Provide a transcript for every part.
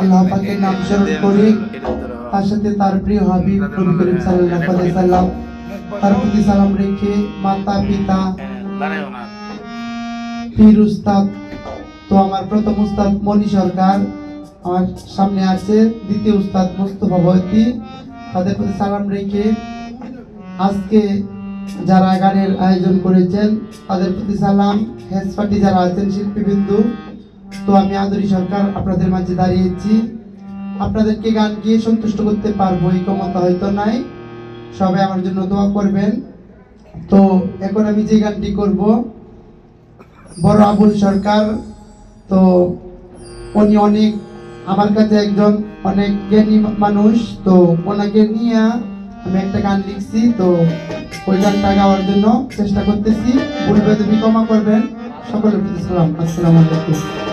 আল্লাহ পাকের নাম স্মরণ করি। তার সাথে তার প্রিয় হাবিব নবী করিম সাল্লাল্লাহু আলাইহি সাল্লাম তার প্রতি সালাম রেখে মাতা পিতা পীর উস্তাদ তো আমার প্রথম উস্তাদ মনি সরকার আমার সামনে আছে দ্বিতীয় উস্তাদ মোস্তফা ভয়তি তাদের প্রতি সালাম রেখে আজকে যারা গানের আয়োজন করেছেন তাদের প্রতি সালাম। হেস পার্টি যারা আছেন শিল্পীবিন্দু তো আমি আদরি সরকার আপনাদের মাঝে দাঁড়িয়েছি। আপনাদেরকে গান গিয়ে সন্তুষ্ট করতে পারব, এই ক্ষমতা হয়তো নাই। সবাই আমার জন্য দোয়া করবেন। তো এখন আমি যে গানটি করব, বড় আবুল সরকার, তো উনি অনেক, আমার কাছে একজন অনেক জ্ঞানী মানুষ, তো ওনাকে নিয়ে আমি একটা গান লিখছি। তো ওই গানটা গাওয়ার জন্য চেষ্টা করতেছি। ভুলবে তুমি ক্ষমা করবেন। সকলের প্রতি সালাম। আসসালামু আলাইকুম।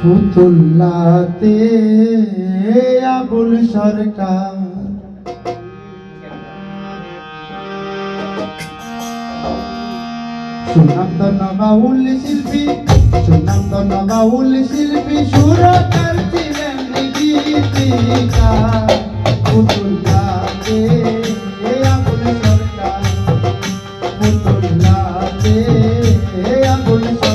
ফুতুল্লাতে আবুল সরকার। সুনামধন বাউল শিল্পী সুনামধন বাউল শিল্পী সুরকার ছিলেন গীতিকার ফুতুল্লাতে ফুতুল্লাতে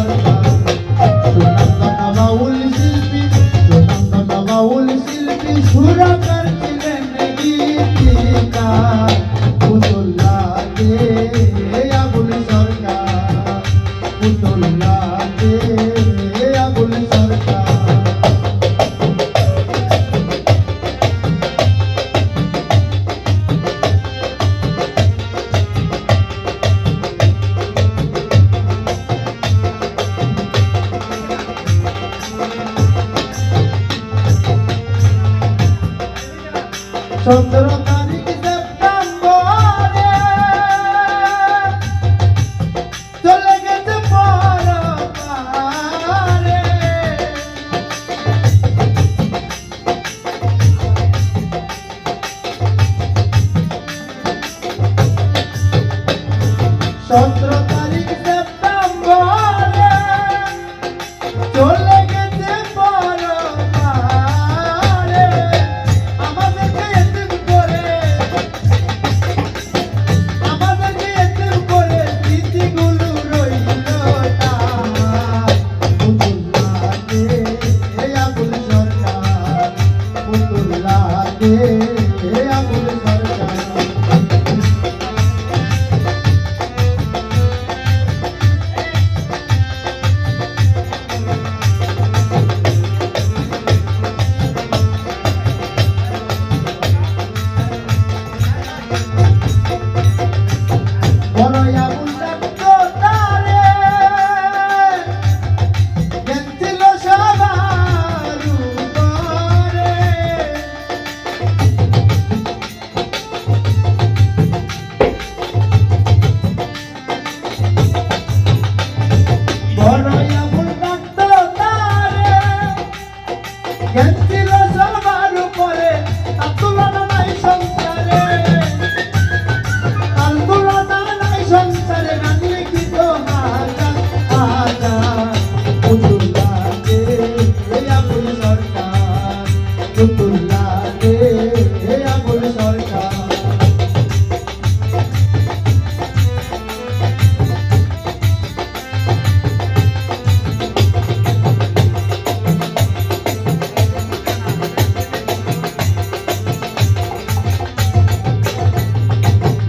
সতেরো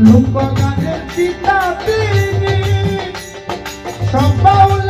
লোকগানের পিতা তিনি। শির